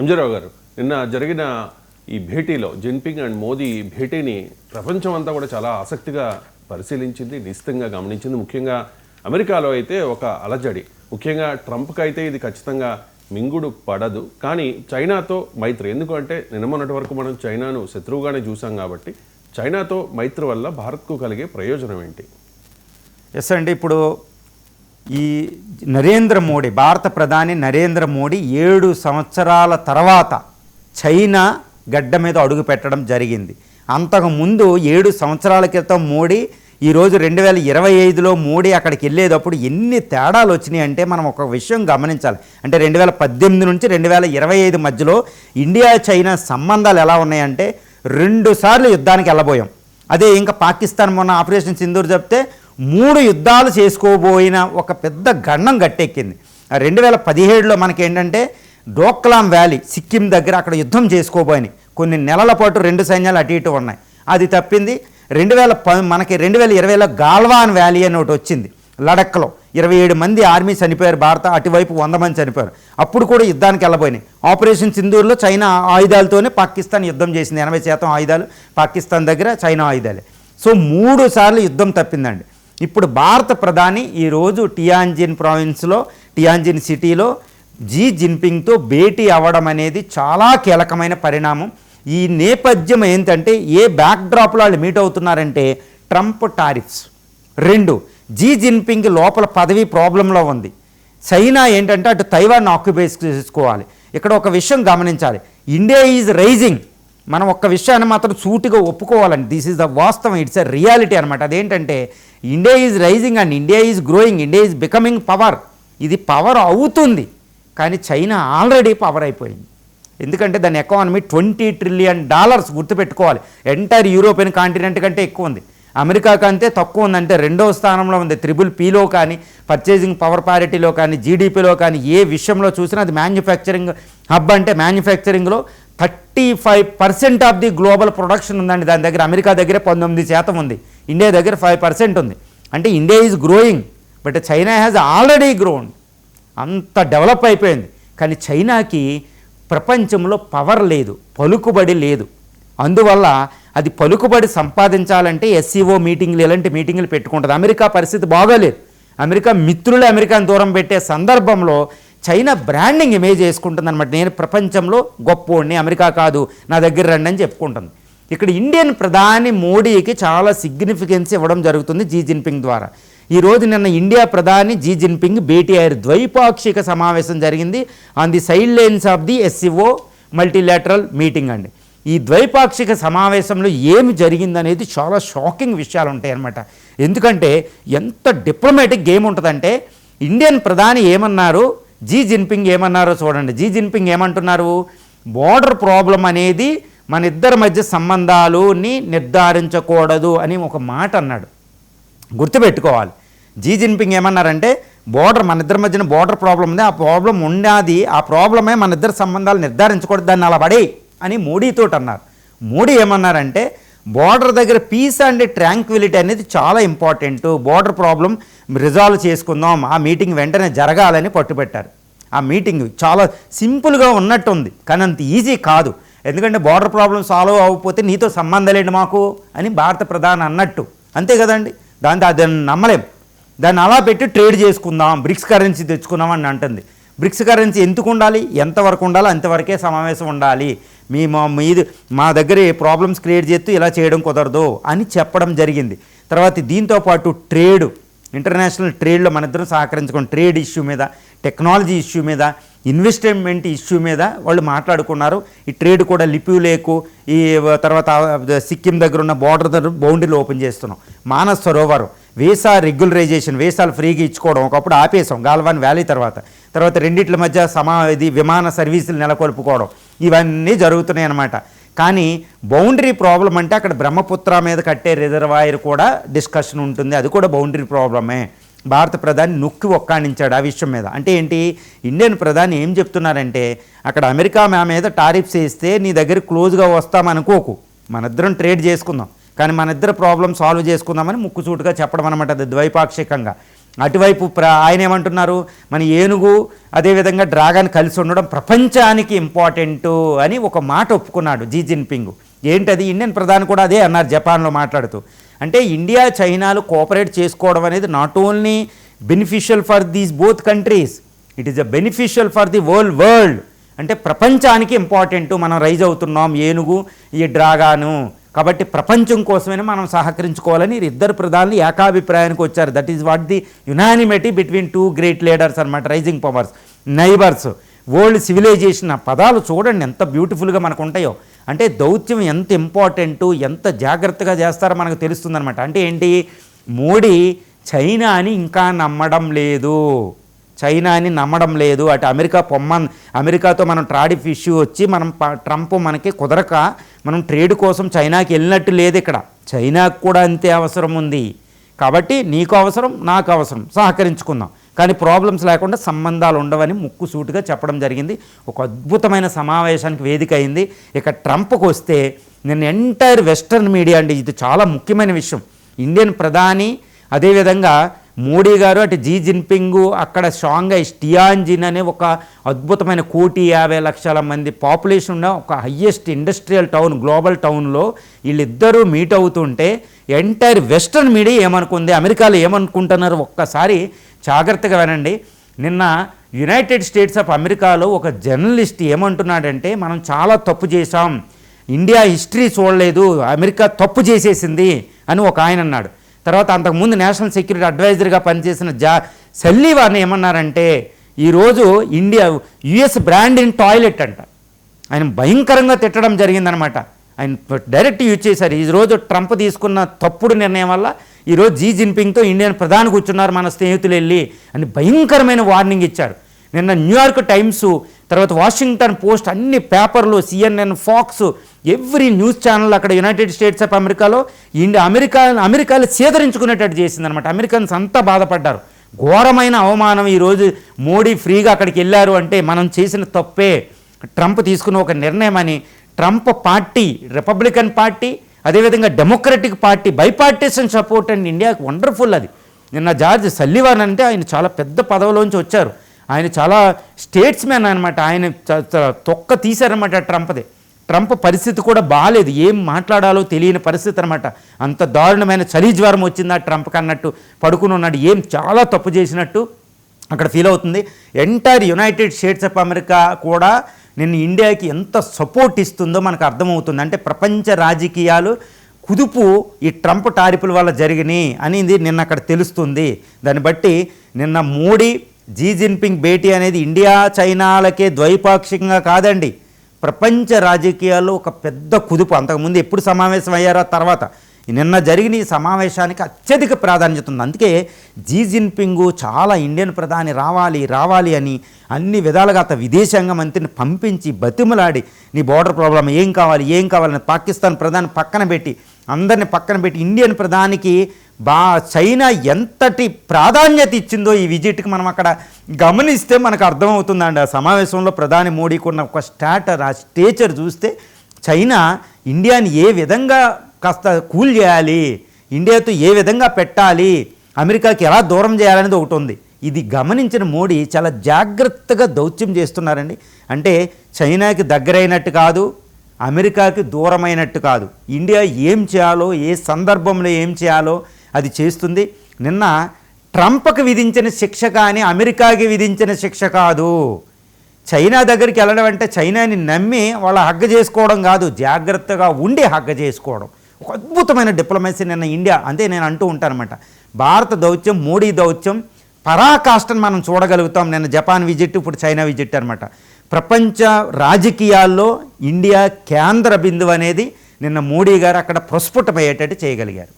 ఎంజరావు గారు నిన్న జరిగిన ఈ భేటీలో జిన్పింగ్ అండ్ మోదీ భేటీని ప్రపంచం అంతా కూడా చాలా ఆసక్తిగా పరిశీలించింది నిశ్చితంగా గమనించింది. ముఖ్యంగా అమెరికాలో అయితే ఒక అలజడి. ముఖ్యంగా ట్రంప్కి అయితే ఇది ఖచ్చితంగా మింగుడు పడదు. కానీ చైనాతో మైత్రి ఎందుకంటే నిన్నమొన్నటి వరకు మనం చైనాను శత్రువుగానే చూసాం కాబట్టి చైనాతో మైత్రి వల్ల భారత్కు కలిగే ప్రయోజనం ఏంటి? ఎస్ అండి ఇప్పుడు ఈ నరేంద్ర మోడీ భారత ప్రధాని నరేంద్ర మోడీ ఏడు సంవత్సరాల తర్వాత చైనా గడ్డ మీద అడుగు పెట్టడం జరిగింది. అంతకు ముందు ఏడు సంవత్సరాల క్రితం మోడీ ఈరోజు రెండు వేల ఇరవై ఐదులో మోడీ అక్కడికి వెళ్ళేటప్పుడు ఎన్ని తేడాలు వచ్చినాయి అంటే మనం ఒక విషయం గమనించాలి. అంటే రెండు వేల పద్దెనిమిది నుంచి రెండు వేల ఇరవై ఐదు మధ్యలో ఇండియా చైనా సంబంధాలు ఎలా ఉన్నాయంటే రెండు సార్లు యుద్ధానికి వెళ్ళబోయాం. అదే ఇంకా పాకిస్తాన్ మొన్న ఆపరేషన్ సింధూర్ చెప్తే మూడు యుద్ధాలు చేసుకోబోయిన ఒక పెద్ద గండం గట్టెక్కింది. రెండు వేల పదిహేడులో మనకి ఏంటంటే డోక్లాం వ్యాలీ సిక్కిం దగ్గర అక్కడ యుద్ధం చేసుకోబోయినాయి. కొన్ని నెలల పాటు రెండు సైన్యాలు అటు ఇటు ఉన్నాయి. అది తప్పింది. రెండు వేల ప మనకి రెండు వేల ఇరవైలో గాల్వాన్ వ్యాలీ అని ఒకటి వచ్చింది. లడఖ్లో ఇరవై ఏడు మంది ఆర్మీ చనిపోయారు. భారత అటువైపు వంద మంది చనిపోయారు. అప్పుడు కూడా యుద్ధానికి వెళ్ళబోయినాయి. ఆపరేషన్ సింధూర్లో చైనా ఆయుధాలతోనే పాకిస్తాన్ యుద్ధం చేసింది. ఎనభై శాతం ఆయుధాలు పాకిస్తాన్ దగ్గర చైనా ఆయుధాలే. సో మూడు సార్లు యుద్ధం తప్పిందండి. ఇప్పుడు భారత ప్రధాని ఈరోజు టియాంజిన్ ప్రావిన్స్లో టియాంజిన్ సిటీలో జీ జిన్పింగ్తో భేటీ అవ్వడం అనేది చాలా కీలకమైన పరిణామం. ఈ నేపథ్యం ఏంటంటే ఏ బ్యాక్డ్రాప్లో వాళ్ళు మీట్ అవుతున్నారంటే ట్రంప్ టారిఫ్స్. రెండు జీ జిన్పింగ్ లోపల పదవి ప్రాబ్లంలో ఉంది. చైనా ఏంటంటే అటు తైవాన్ ఆక్యుపై చేసుకోవాలి. ఇక్కడ ఒక విషయం గమనించాలి. India is rising. మనం ఒక్క విషయాన్ని మాత్రం సూటిగా ఒప్పుకోవాలండి. దిస్ ఈజ్ ద వాస్తవం. ఇట్స్ ఎ రియాలిటీ అనమాట అదేంటంటే India is rising and India is growing India is becoming power ఇది పవర్ అవుతుంది. కానీ చైనా ఆల్రెడీ పవర్ అయిపోయింది. ఎందుకంటే దాని ఎకానమీ ట్వంటీ ట్రిలియన్ డాలర్స్ గుర్తుపెట్టుకోవాలి. ఎంటైర్ యూరోపియన్ కాంటినెంట్ కంటే ఎక్కువ ఉంది. అమెరికా కంటే తక్కువ ఉందంటే రెండవ స్థానంలో ఉంది. త్రిబుల్ పీలో కానీ పర్చేసింగ్ పవర్ పారిటీలో కానీ జీడిపిలో కానీ ఏ విషయంలో చూసినా అది మ్యానుఫ్యాక్చరింగ్ హబ్ అంటే మ్యానుఫ్యాక్చరింగ్లో thirty five percent of the global production ఉందండి. దాని దగ్గర అమెరికా దగ్గర పంతొమ్మిది శాతం ఉంది. ఇండియా దగ్గర ఫైవ్ పర్సెంట్ ఉంది. అంటే India is growing but China has already grown అంత డెవలప్ అయిపోయింది. కానీ చైనాకి ప్రపంచంలో పవర్ లేదు పలుకుబడి లేదు. అందువల్ల అది పలుకుబడి సంపాదించాలంటే ఎస్సీఓ మీటింగ్లు ఇలాంటి మీటింగ్లు పెట్టుకుంటుంది. అమెరికా పరిస్థితి బాగోలేదు. అమెరికా మిత్రులు అమెరికాను దూరం పెట్టే సందర్భంలో చైనా బ్రాండింగ్ ఇమేజ్ చేసుకుంటుంది అనమాట నేను ప్రపంచంలో గొప్పోడిని అమెరికా కాదు నా దగ్గర రండి అని చెప్పుకుంటుంది. ఇక్కడ ఇండియన్ ప్రధాని మోడీకి చాలా సిగ్నిఫికెన్స్ ఇవ్వడం జరుగుతుంది జీ జిన్పింగ్ ద్వారా. ఈరోజు నిన్న ఇండియా ప్రధాని జీ జిన్పింగ్ భేటీ అయ్యారు. ద్వైపాక్షిక సమావేశం జరిగింది. On the sidelines of the SCO multilateral meeting అండి. ఈ ద్వైపాక్షిక సమావేశంలో ఏమి జరిగిందనేది చాలా షాకింగ్ విషయాలు ఉంటాయన్నమాట. ఎందుకంటే ఎంత డిప్లొమాటిక్ గేమ్ ఉంటుందంటే ఇండియన్ ప్రధాని ఏమన్నారు? జీ జిన్పింగ్ ఏమన్నారో చూడండి. జీ జిన్పింగ్ ఏమంటున్నారు? బోర్డర్ ప్రాబ్లం అనేది మన ఇద్దరి మధ్య సంబంధాలుని నిర్ధారించకూడదు అని ఒక మాట అన్నాడు. గుర్తుపెట్టుకోవాలి. జీ జిన్పింగ్ ఏమన్నారంటే బోర్డర్ మన ఇద్దరి మధ్యన బోర్డర్ ప్రాబ్లం ఉంది. ఆ ప్రాబ్లం ఉన్నది ఆ ప్రాబ్లమే మన ఇద్దరి సంబంధాలు నిర్ధారించకూడదు. దాన్ని అలా పడే అని మోడీతో అన్నారు. మోడీ ఏమన్నారంటే బోర్డర్ దగ్గర పీస్ అండ్ ట్రాంక్విలిటీ అనేది చాలా ఇంపార్టెంట్ బోర్డర్ ప్రాబ్లం రిజాల్వ్ చేసుకుందాం. ఆ మీటింగ్ వెంటనే జరగాలని పట్టుబెట్టారు. ఆ మీటింగ్ చాలా సింపుల్గా ఉన్నట్టుంది. కానీ అంత ఈజీ కాదు. ఎందుకంటే బోర్డర్ ప్రాబ్లం సాల్వ్ అవ్వకపోతే నీతో సంబంధం లేండి మాకు అని భారత ప్రధాని అన్నట్టు. అంతే కదండి? దాంతో దాన్ని నమ్మలేం. దాన్ని అలా పెట్టి ట్రేడ్ చేసుకుందాం. బ్రిక్స్ కరెన్సీ తెచ్చుకుందాం అని అంటుంది. బ్రిక్స్ కరెన్సీ ఎందుకు ఉండాలి? ఎంతవరకు ఉండాలో? అంతవరకే సమావేశం ఉండాలి. మీ మా మీది మా దగ్గర ప్రాబ్లమ్స్ క్రియేట్ చేస్తూ ఇలా చేయడం కుదరదు అని చెప్పడం జరిగింది. తర్వాత దీంతో పాటు ట్రేడ్ ఇంటర్నేషనల్ ట్రేడ్లో మన ఇద్దరం సహకరించుకుని ట్రేడ్ ఇష్యూ మీద టెక్నాలజీ ఇష్యూ మీద ఇన్వెస్ట్మెంట్ ఇష్యూ మీద వాళ్ళు మాట్లాడుకున్నారు. ఈ ట్రేడ్ కూడా లిప్యూ లేకు ఈ తర్వాత సిక్కిం దగ్గర ఉన్న బార్డర్ దగ్గర బౌండరీలు ఓపెన్ చేస్తున్నాం. మానస్ సరోవరం వీసా రెగ్యులరైజేషన్ వీసాలు ఫ్రీగా ఇచ్చుకోవడం ఒకప్పుడు ఆపేసాం గాల్వాన్ వ్యాలీ తర్వాత. తర్వాత రెండిట్ల మధ్య సమా ఇది విమాన సర్వీసులు నెలకొల్పుకోవడం ఇవన్నీ జరుగుతున్నాయి అన్నమాట. కానీ బౌండరీ ప్రాబ్లం అంటే అక్కడ బ్రహ్మపుత్ర మీద కట్టే రిజర్వాయర్ కూడా డిస్కషన్ ఉంటుంది. అది కూడా బౌండరీ ప్రాబ్లమే. భారత ప్రధాని నొక్కి ఒక్కాణించాడు ఆ విషయం మీద. అంటే ఏంటి? ఇండియన్ ప్రధాని ఏం చెప్తున్నారంటే అక్కడ అమెరికా మా మీద టారిఫ్స్ వేస్తే నీ దగ్గర క్లోజ్గా వస్తామనుకోకు మనిద్దరం ట్రేడ్ చేసుకుందాం. కానీ మన ఇద్దరు ప్రాబ్లం సాల్వ్ చేసుకుందామని ముక్కుసూటుగా చెప్పడం అనమాట అది ద్వైపాక్షికంగా. అటువైపు ప్ర ఆయన ఏమంటున్నారు? మన ఏనుగు అదేవిధంగా డ్రాగన్ కలిసి ఉండడం ప్రపంచానికి ఇంపార్టెంట్ అని ఒక మాట ఒప్పుకున్నాడు జీ జిన్పింగ్. ఏంటది? ఇండియన్ ప్రధాని కూడా అదే అన్నారు జపాన్లో మాట్లాడుతూ. అంటే ఇండియా చైనాలు కోఆపరేట్ చేసుకోవడం అనేది not only beneficial for these both countries it is a beneficial for the world world అంటే ప్రపంచానికి ఇంపార్టెంట్ మనం రైజ్ అవుతున్నాం ఏనుగు ఈ డ్రాగాను. కాబట్టి ప్రపంచం కోసమే మనం సహకరించుకోవాలని ఇద్దరు ప్రధానులు ఏకాభిప్రాయానికి వచ్చారు. That is what the unanimity between two great leaders అనమాట rising powers neighbours world civilisation ఆ పదాలు చూడండి ఎంత బ్యూటిఫుల్గా మనకు ఉంటాయో. అంటే దౌత్యం ఎంత ఇంపార్టెంట్ ఎంత జాగ్రత్తగా చేస్తారో మనకు తెలుస్తుందనమాట అంటే ఏంటి? మోడీ చైనాని ఇంకా నమ్మడం లేదు. చైనాని నమ్మడం లేదు అటు అమెరికా పొమ్మన్ అమెరికాతో మనం ట్రాడిఫ్ ఇష్యూ వచ్చి మనం ట్రంప్ మనకి కుదరక మనం ట్రేడ్ కోసం చైనాకి వెళ్ళినట్టు లేదు ఇక్కడ. చైనాకు కూడా అంతే అవసరం ఉంది. కాబట్టి నీకు అవసరం నాకు అవసరం సహకరించుకుందాం. కానీ ప్రాబ్లమ్స్ లేకుండా సంబంధాలు ఉండవని ముక్కు సూటుగా చెప్పడం జరిగింది. ఒక అద్భుతమైన సమావేశానికి వేదిక అయింది. ఇక ట్రంప్కి వస్తే నేను ఎంటైర్ వెస్టర్న్ మీడియా అండి ఇది చాలా ముఖ్యమైన విషయం. ఇండియన్ ప్రధాని అదేవిధంగా మోడీ గారు అటు జీ జిన్పింగ్ అక్కడ స్ట్రాంగ్గా స్టియాన్జిన్ అనే ఒక అద్భుతమైన కోటి యాభై లక్షల మంది పాపులేషన్ ఉన్న ఒక హయ్యెస్ట్ ఇండస్ట్రియల్ టౌన్ గ్లోబల్ టౌన్లో వీళ్ళిద్దరూ మీట్ అవుతుంటే ఎంటైర్ వెస్ట్రన్ మీడియా ఏమనుకుంది అమెరికాలో ఏమనుకుంటున్నారు ఒక్కసారి జాగ్రత్తగా వినండి. నిన్న యునైటెడ్ స్టేట్స్ ఆఫ్ అమెరికాలో ఒక జర్నలిస్ట్ ఏమంటున్నాడంటే మనం చాలా తప్పు చేశాం. ఇండియా హిస్టరీ చూడలేదు. అమెరికా తప్పు చేసేసింది అని ఒక ఆయన అన్నాడు. తర్వాత అంతకుముందు నేషనల్ సెక్యూరిటీ అడ్వైజర్గా పనిచేసిన జా సల్లీవారిని ఏమన్నారంటే ఈరోజు India US brand in toilet అంట. ఆయన భయంకరంగా తిట్టడం జరిగిందనమాట. ఆయన డైరెక్ట్ యూజ్ చేశారు. ఈరోజు ట్రంప్ తీసుకున్న తప్పుడు నిర్ణయం వల్ల ఈరోజు జీ జిన్పింగ్తో ఇండియన్ ప్రధాని కూర్చున్నారు మన స్నేహితులు వెళ్ళి అని భయంకరమైన వార్నింగ్ ఇచ్చారు. నిన్న న్యూయార్క్ టైమ్స్ తర్వాత వాషింగ్టన్ పోస్ట్ అన్ని పేపర్లు CNN Fox every news channel అక్కడ యునైటెడ్ స్టేట్స్ ఆఫ్ అమెరికాలో ఇండియా అమెరికా అమెరికాలో సేదరించుకునేటట్టు చేసిందనమాట అమెరికన్స్ అంతా బాధపడ్డారు. ఘోరమైన అవమానం ఈరోజు మోడీ ఫ్రీగా అక్కడికి వెళ్ళారు అంటే మనం చేసిన తప్పే. ట్రంప్ తీసుకున్న ఒక నిర్ణయం అని ట్రంప్ పార్టీ రిపబ్లికన్ పార్టీ అదేవిధంగా Democratic party bipartisan support and ఇండియాకి వండర్ఫుల్ అది. నిన్న జార్జ్ సల్లివాన్ అంటే ఆయన చాలా పెద్ద పదవిలోంచి వచ్చారు. ఆయన చాలా స్టేట్స్ అనమాట ఆయన తొక్క తీశారనమాట ట్రంప్ది. ట్రంప్ పరిస్థితి కూడా బాగాలేదు ఏం మాట్లాడాలో తెలియని పరిస్థితి అనమాట అంత దారుణమైన చలి జ్వరం వచ్చిందా ట్రంప్కి అన్నట్టు పడుకుని ఉన్నాడు. ఏం చాలా తప్పు చేసినట్టు అక్కడ ఫీల్ అవుతుంది. Entire United States of America కూడా నేను ఇండియాకి ఎంత సపోర్ట్ ఇస్తుందో మనకు అర్థమవుతుంది. అంటే ప్రపంచ రాజకీయాలు కుదుపు ఈ ట్రంప్ టారిపుల వల్ల జరిగినాయి అనేది నిన్న అక్కడ తెలుస్తుంది. దాన్ని బట్టి నిన్న మోడీ జీ జిన్పింగ్ భేటీ అనేది ఇండియా చైనాలకే ద్వైపాక్షికంగా కాదండి. ప్రపంచ రాజకీయాల్లో ఒక పెద్ద కుదుపు. అంతకుముందు ఎప్పుడు సమావేశం అయ్యారో తర్వాత. నిన్న జరిగిన ఈ సమావేశానికి అత్యధిక ప్రాధాన్యత ఉంది. అందుకే జీ జిన్పింగ్ చాలా ఇండియన్ ప్రధాని రావాలి రావాలి అని అన్ని విధాలుగా అత విదేశాంగ మంత్రిని పంపించి బతిమలాడి నీ బోర్డర్ ప్రాబ్లం ఏం కావాలి ఏం కావాలని పాకిస్తాన్ ప్రధాని పక్కన పెట్టి అందరిని పక్కన పెట్టి ఇండియన్ ప్రధానికి బా చైనా ఎంతటి ప్రాధాన్యత ఇచ్చిందో ఈ విజిట్కి మనం అక్కడ గమనిస్తే మనకు అర్థమవుతుందండి. ఆ సమావేశంలో ప్రధాని మోడీకి ఉన్న ఒక స్టాటర్ ఆ స్టేచర్ చూస్తే చైనా ఇండియాని ఏ విధంగా కాస్త కూల్ చేయాలి ఇండియాతో ఏ విధంగా పెట్టాలి అమెరికాకి ఎలా దూరం చేయాలనేది ఒకటి ఉంది. ఇది గమనించిన మోడీ చాలా జాగ్రత్తగా దౌత్యం చేస్తున్నారండి. అంటే చైనాకి దగ్గరైనట్టు కాదు అమెరికాకి దూరమైనట్టు కాదు. ఇండియా ఏం చేయాలో ఏ సందర్భంలో ఏం చేయాలో అది చేస్తుంది. నిన్న ట్రంప్కి విధించిన శిక్ష కానీ అమెరికాకి విధించిన శిక్ష కాదు. చైనా దగ్గరికి వెళ్ళడం అంటే చైనాని నమ్మి వాళ్ళ హగ్గ చేసుకోవడం కాదు. జాగ్రత్తగా ఉండి హగ్గ చేసుకోవడం. ఒక అద్భుతమైన డిప్లొమసీ నిన్న ఇండియా అంతే నేను అంటూ ఉంటానమాట భారత దౌత్యం మోడీ దౌత్యం పరాకాష్ఠను మనం చూడగలుగుతాం. నిన్న జపాన్ విజిట్ ఇప్పుడు చైనా విజిట్ అనమాట ప్రపంచ రాజకీయాల్లో ఇండియా కేంద్ర బిందువు అనేది నిన్న మోడీ గారు అక్కడ ప్రస్ఫుటమయ్యేటట్టు చేయగలిగారు.